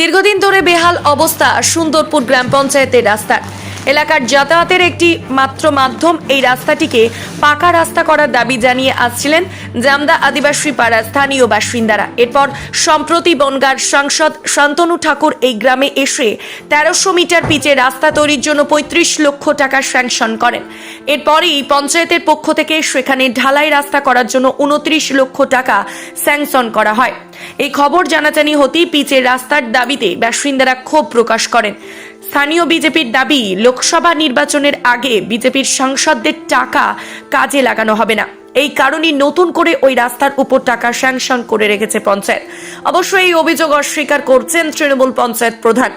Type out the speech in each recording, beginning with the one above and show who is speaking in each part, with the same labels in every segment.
Speaker 1: দীর্ঘদিন ধরে বেহাল অবস্থা সুন্দরপুর গ্রাম পঞ্চায়েতের রাস্তার। এলাকার যাতায়াতের একটি মাত্র মাধ্যম এই রাস্তাটিকে পাকা রাস্তা করার দাবি জানিয়ে আসছিলেন জামদা আদিবাসী পাড়ার স্থানীয় বাসিন্দারা। এরপর সম্প্রতি বনগার সাংসদ শান্তনু ঠাকুর এই গ্রামে এসে তেরোশো মিটার পিচে রাস্তা তৈরির জন্য পঁয়ত্রিশ লক্ষ টাকা স্যাংশন করেন। এরপরেই পঞ্চায়েতের পক্ষ থেকে সেখানে ঢালাই রাস্তা করার জন্য উনত্রিশ লক্ষ টাকা স্যাংশন করা হয়। এই খবর জানাজানি হতেই পিচের রাস্তার দাবিতে বাসিন্দারা ক্ষোভ প্রকাশ করেন। স্থানীয় বিজেপির দাবি, লোকসভা নির্বাচনের আগে বিজেপির সাংসদদের টাকা কাজে লাগানো হবে না। এই কারণে নতুন করে ওই রাস্তার উপর টাকা স্যাংশন করে রেখেছে পঞ্চায়েত। অবশ্য এই অভিযোগ অস্বীকার করছেন তৃণমূল পঞ্চায়েত প্রধান।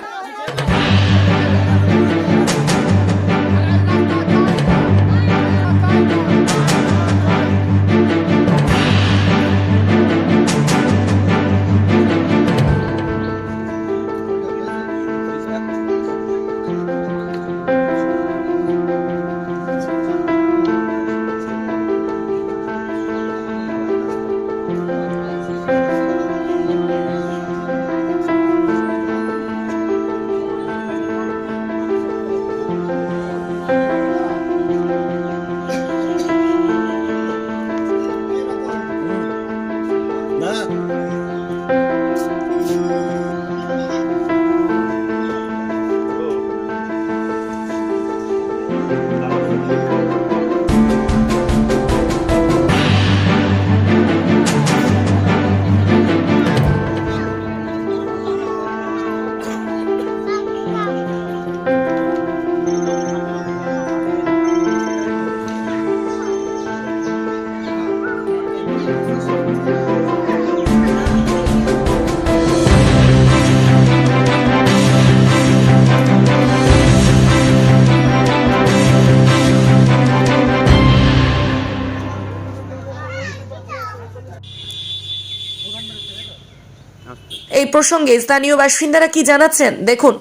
Speaker 1: এই প্রসঙ্গে স্থানীয় বাসিন্দারা কি জানাচ্ছেন? দেখুন।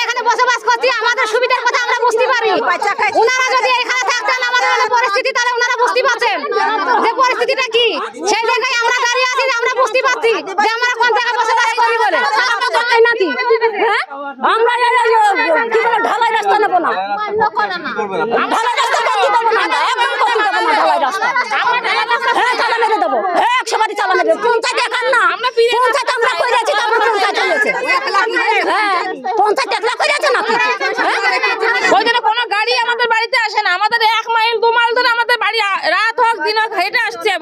Speaker 2: এখানে। বসবাস করছি, আমাদের সুবিধার কথা আমরা বুঝতে পারি। ওনারা পরিস্থিতি পরিস্থিতিটা কি সেই জায়গায় আমরা দাঁড়িয়ে আছি যে আমরা বুঝতে পারছি যে আমরা কোন জায়গায় বসবাস করি বলে তাই নাকি হ্যাঁ আমরা কি বলে ঢালাই রাস্তা নেব না ঢালাই রাস্তা করতে দেবো না আমরা, একদম করতে দেবো না ঢালাই রাস্তা হ্যাঁ চালা মেরে দেবো হ্যাঁ একশো বাড়ি চালা মেরে দেবো পঞ্চায়েত এখন না পঞ্চায়েত আমরা করে আছি তারপর পঞ্চায়েত হয়েছে হ্যাঁ পঞ্চায়েত একলা করে আছে নাকি হ্যাঁ?
Speaker 3: ওই জন্য কোনো গাড়ি আমাদের বাড়িতে আসে না আমাদের এক মাইল দু মাইল ধরে আমাদের বাড়ি আ- রাত হোক দিন হোক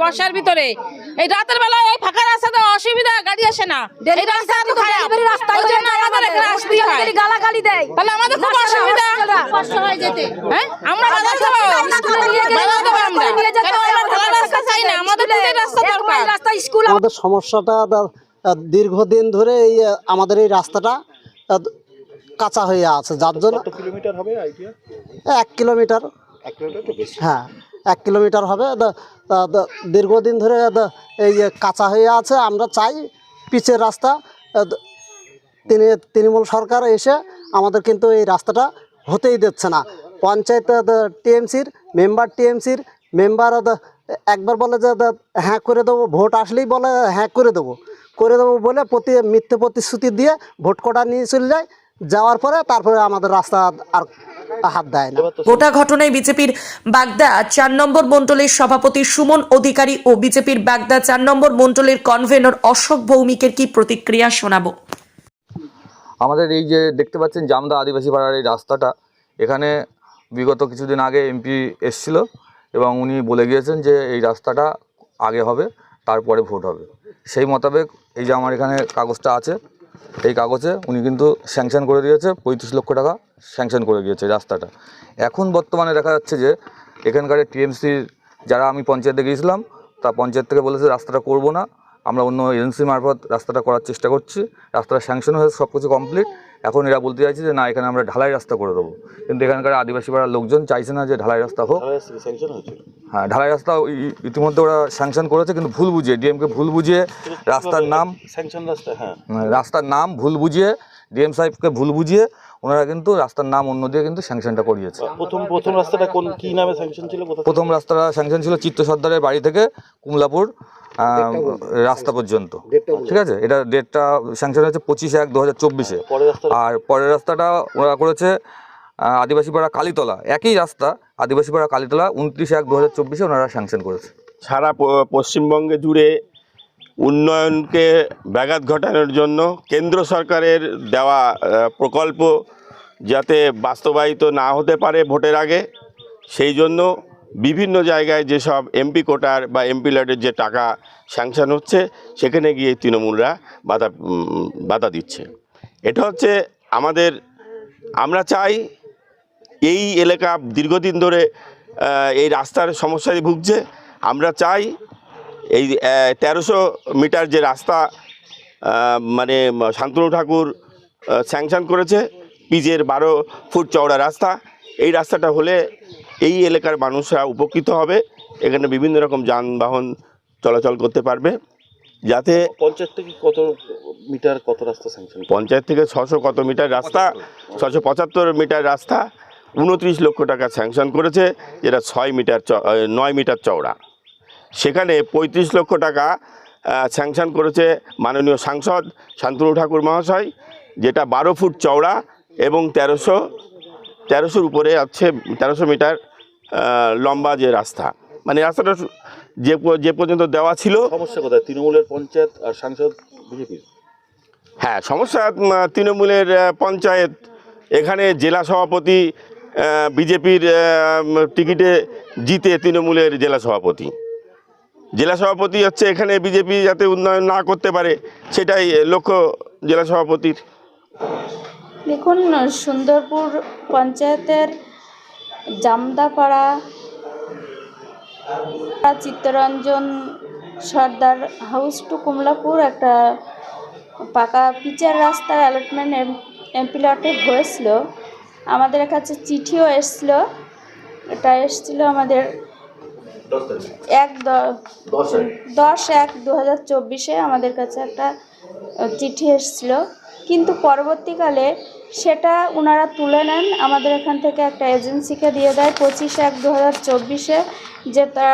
Speaker 3: বর্ষার ভিতরে। এই রাতের বেলা এই ফাঁকা রাস্তাতে অসুবিধা গাড়ি আসে না। এই রাস্তা এত খারাপ।
Speaker 2: ডেলিভারি রাস্তায়
Speaker 3: ওই জন্য আমাদের এখানে আসতেই হয়।
Speaker 2: গালাগালি দেয়।
Speaker 3: তাহলে আমাদের খুব অসুবিধা। হ্যাঁ আমরা বাধা দেবো। বাধা দেবো আমরা। কেন আমরা ভালো রাস্তা চাই না? আমাদের নিজের রাস্তা দরকার।
Speaker 2: রাস্তা স্কুল
Speaker 4: আমাদের সমস্যাটা দীর্ঘদিন ধরে এই আমাদের এই রাস্তাটা কাঁচা হয়ে আছে। যার জন্য
Speaker 5: কিলোমিটার হবে আইডিয়া
Speaker 4: এক কিলোমিটার।
Speaker 5: এক কিলোমিটার তো বেশি।
Speaker 4: হ্যাঁ। এক কিলোমিটার হবে। দীর্ঘদিন ধরে এই কাঁচা হয়ে আছে, আমরা চাই পিচের রাস্তা। তিনি, তৃণমূল সরকার এসে আমাদের কিন্তু এই রাস্তাটা হতেই দিচ্ছে না। পঞ্চায়েত টিএমসির মেম্বার টিএমসির মেম্বার একবার বলে যে হ্যাঁ করে দেবো, ভোট আসলেই বলে হ্যাঁ করে দেবো। করে দেবো বলে প্রতি, মিথ্যে প্রতিশ্রুতি দিয়ে ভোট কটা নিয়ে চলে যায়। যাওয়ার পরে তারপরে আমাদের রাস্তা আর হাত দেয় না।
Speaker 1: গোটা ঘটনায় বিজেপির বাগদা চার নম্বর মণ্ডলের সভাপতি সুমন অধিকারী ও বিজেপির বাগদা চার নম্বর মণ্ডলের কনভেনর অশোক ভৌমিকের কি প্রতিক্রিয়া শোনাবো?
Speaker 6: আমাদের এই যে দেখতে পাচ্ছেন জামদা আদিবাসী পাড়ার এই রাস্তাটা এখানে বিগত কিছুদিন আগে এমপি এসছিল এবং উনি বলে গিয়েছেন যে এই রাস্তাটা আগে হবে তারপরে ভোট হবে। সেই মোতাবেক এই যে আমার এখানে কাগজটা আছে এই কাগজে উনি কিন্তু স্যাংশন করে দিয়েছে পঁয়ত্রিশ লক্ষ টাকা। স্যাংশন করে গিয়েছে রাস্তাটা। এখন বর্তমানে দেখা যাচ্ছে যে এখানকার টিএমসির যারা আমি পঞ্চায়েতে গিয়েছিলাম তা পঞ্চায়েত থেকে বলেছে রাস্তাটা করব না। আমরা অন্য এজেন্সি মারফত রাস্তাটা করার চেষ্টা করছি। রাস্তাটা স্যাংশন হয়ে সব কিছু কমপ্লিট এখন এরা বলতে চাইছে যে না এখানে আমরা ঢালাই রাস্তা করে দেবো। কিন্তু এখানকার আদিবাসী পাড়ার লোকজন চাইছে না যে ঢালাই রাস্তা হোক। হ্যাঁ ঢালাই রাস্তা ইতিমধ্যে ওরা স্যাংশন করেছে কিন্তু ভুল বুঝিয়ে ডিএমকে ভুল বুঝিয়ে রাস্তার নাম
Speaker 5: স্যাংশন রাস্তা হ্যাঁ।
Speaker 6: মানে রাস্তার নাম ভুল বুঝিয়ে ডিএম সাহেবকে ভুল বুঝিয়ে ওনারা কিন্তু রাস্তার নাম অন্য দিয়ে কিন্তু স্যাংশনটা করিয়েছে।
Speaker 5: প্রথম প্রথম রাস্তাটা কোন কি নামে স্যাংশন ছিল
Speaker 6: প্রথম রাস্তাটা স্যাংশন ছিল চিত্ত সর্দারের বাড়ি থেকে কুমলাপুর রাস্তা পর্যন্ত। ঠিক আছে? এটা ডেটটা স্যাংশন হয়েছে পঁচিশ এক দু হাজার চব্বিশে আর পরের রাস্তাটা ওরা করেছে আহ, আদিবাসীপাড়া কালীতলা। একই রাস্তা আদিবাসীপাড়া কালীতলা উনত্রিশ এক দু হাজার চব্বিশে ওনারা স্যাংশন করেছে।
Speaker 7: সারা প- পশ্চিমবঙ্গে জুড়ে উন্নয়নকে ব্যাঘাত ঘটানোর জন্য কেন্দ্র সরকারের দেওয়া প্রকল্প যাতে বাস্তবায়িত না হতে পারে ভোটের আগে, সেই জন্য বিভিন্ন জায়গায় যেসব এমপি কোটার বা এমপি ল্যাডের যে টাকা স্যাংশন হচ্ছে, সেখানে গিয়ে তৃণমূলরা বাধা বাধা দিচ্ছে। এটা হচ্ছে আমাদের, আমরা চাই এই এলাকা দীর্ঘদিন ধরে এই রাস্তার সমস্যায় ভুগছে। আমরা চাই এই তেরোশো মিটার যে রাস্তা মানে শান্তনু ঠাকুর স্যাংশন করেছে পিচের বারো ফুট চওড়া রাস্তা। এই রাস্তাটা হলে এই এলাকার মানুষরা উপকৃত হবে। এখানে বিভিন্ন রকম যানবাহন চলাচল করতে পারবে। যাতে
Speaker 5: পঞ্চায়েত থেকে কত মিটার কত রাস্তা স্যাংশন
Speaker 7: পঞ্চায়েত থেকে ছশো কত মিটার রাস্তা ছশো পঁচাত্তর মিটার রাস্তা উনত্রিশ লক্ষ টাকা স্যাংশন করেছে যেটা ছয় মিটার চ- নয় মিটার চওড়া। সেখানে পঁয়ত্রিশ লক্ষ টাকা স্যাংশন করেছে মাননীয় সাংসদ শান্তনু ঠাকুর মহাশয় যেটা বারো ফুট চওড়া এবং তেরোশো তেরোশোর উপরে আছে তেরোশো মিটার লম্বা যে রাস্তা। মানে রাস্তাটা যে যে পর্যন্ত দেওয়া ছিল
Speaker 5: সমস্যা কোথায়? তৃণমূলের পঞ্চায়েত আর সাংসদ বিজেপির?
Speaker 7: হ্যাঁ সমস্যা তৃণমূলের পঞ্চায়েত। এখানে জেলা সভাপতি বিজেপির টিকিটে জিতে তৃণমূলের জেলা সভাপতি। জেলা সভাপতি হচ্ছে এখানে বিজেপি যাতে উন্নয়ন না করতে পারে, সেটাই লক্ষ্য জেলা সভাপতির।
Speaker 8: দেখুন, সুন্দরপুর পঞ্চায়েতের জামদাপাড়া চিত্তরঞ্জন সর্দার হাউস টু কমলাপুর একটা পাকা পিচের রাস্তার অ্যালটমেন্ট এমপি লটে হয়েছিল আমাদের কাছে চিঠিও এসছিল এটা এসছিল আমাদের এক দশ এক দু হাজার চব্বিশে আমাদের কাছে একটা চিঠি এসেছিল। কিন্তু পরবর্তীকালে সেটা ওনারা তুলে নেন। আমাদের এখান থেকে একটা এজেন্সিকে দিয়ে দেয় পঁচিশ এক দু হাজার চব্বিশে যেটা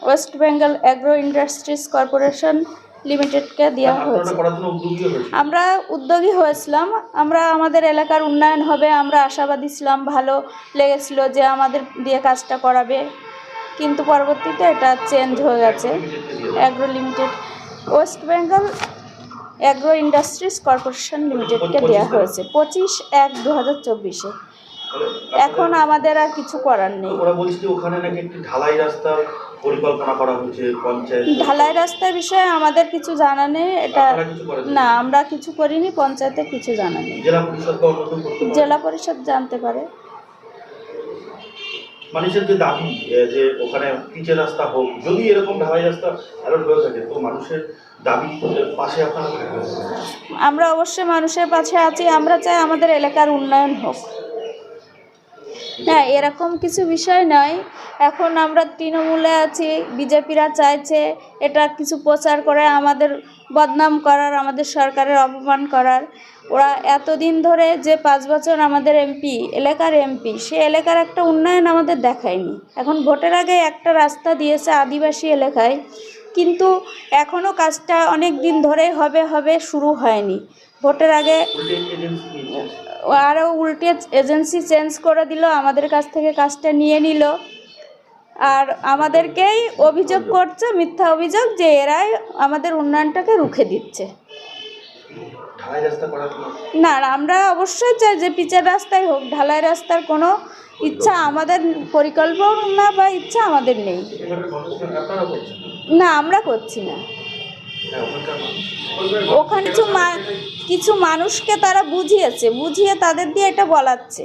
Speaker 8: West Bengal agro industries corporation লিমিটেডকে দেওয়া হয়েছে। আমরা উদ্যোগী হয়েছিলাম। আমরা আমাদের এলাকার উন্নয়ন হবে আমরা আশাবাদী ছিলাম ভালো লেগেছিল যে আমাদের দিয়ে কাজটা করাবে। কিন্তু পরবর্তীতে এটা চেঞ্জ হয়ে গেছে। Agro Limited West Bengal Agro Industries Corporation লিমিটেডকে দেওয়া হয়েছে। পঁচিশ এক দু হাজার চব্বিশে। এখন আমাদের আর কিছু করার নেই।
Speaker 9: ওরা বলছে ওখানে নাকি একটি ঢালাই রাস্তার পরিকল্পনা করা হচ্ছে পঞ্চায়েত
Speaker 8: ঢালাই রাস্তার বিষয়ে আমাদের কিছু জানা নেই। এটা না? আমরা কিছু করিনি পঞ্চায়েতে কিছু জানা নেই।
Speaker 9: পরিষদ
Speaker 8: জেলা পরিষদ জানতে পারে।
Speaker 9: মানুষের যে দাবি যে ওখানে পিচের রাস্তা হোক, যদি এরকম ঢালাই রাস্তা অ্যালট হয়ে থাকে, তো মানুষের দাবি পাশে আপনারা
Speaker 8: আমরা অবশ্যই মানুষের পাশে আছি, আমরা চাই আমাদের এলাকার উন্নয়ন হোক। হ্যাঁ এরকম কিছু বিষয় নয় এখন আমরা তৃণমূলে আছি, বিজেপিরা চাইছে এটা কিছু প্রচার করে, আমাদের বদনাম করার, আমাদের সরকারের অপমান করার। ওরা এতদিন ধরে যে পাঁচ বছর আমাদের এমপি এলাকার এমপি সে এলাকার একটা উন্নয়ন আমাদের দেখায়নি। এখন ভোটের আগে একটা রাস্তা দিয়েছে আদিবাসী এলাকায়, কিন্তু এখনও কাজটা অনেক দিন ধরে হবে হবে, শুরু হয়নি। ভোটের আগে। আরও উল্টে এজেন্সি চেঞ্জ করে দিল, আমাদের কাছ থেকে কাজটা নিয়ে নিল। আর আমাদেরকেই অভিযোগ করছে, মিথ্যা অভিযোগ যে এরাই আমাদের উন্নয়নটাকে রুখে দিচ্ছে। না আমরা অবশ্যই চাই যে পিচের রাস্তায় হোক ঢালাই রাস্তার কোনো ইচ্ছা আমাদের পরিকল্পনা বা ইচ্ছা আমাদের নেই। না আমরা করছি না।
Speaker 9: হ্যাঁ
Speaker 8: ওখানে কিছু কিছু মানুষকে তারা বুঝিয়েছে বুঝিয়ে তাদের দিয়ে এটা বলাচ্ছে।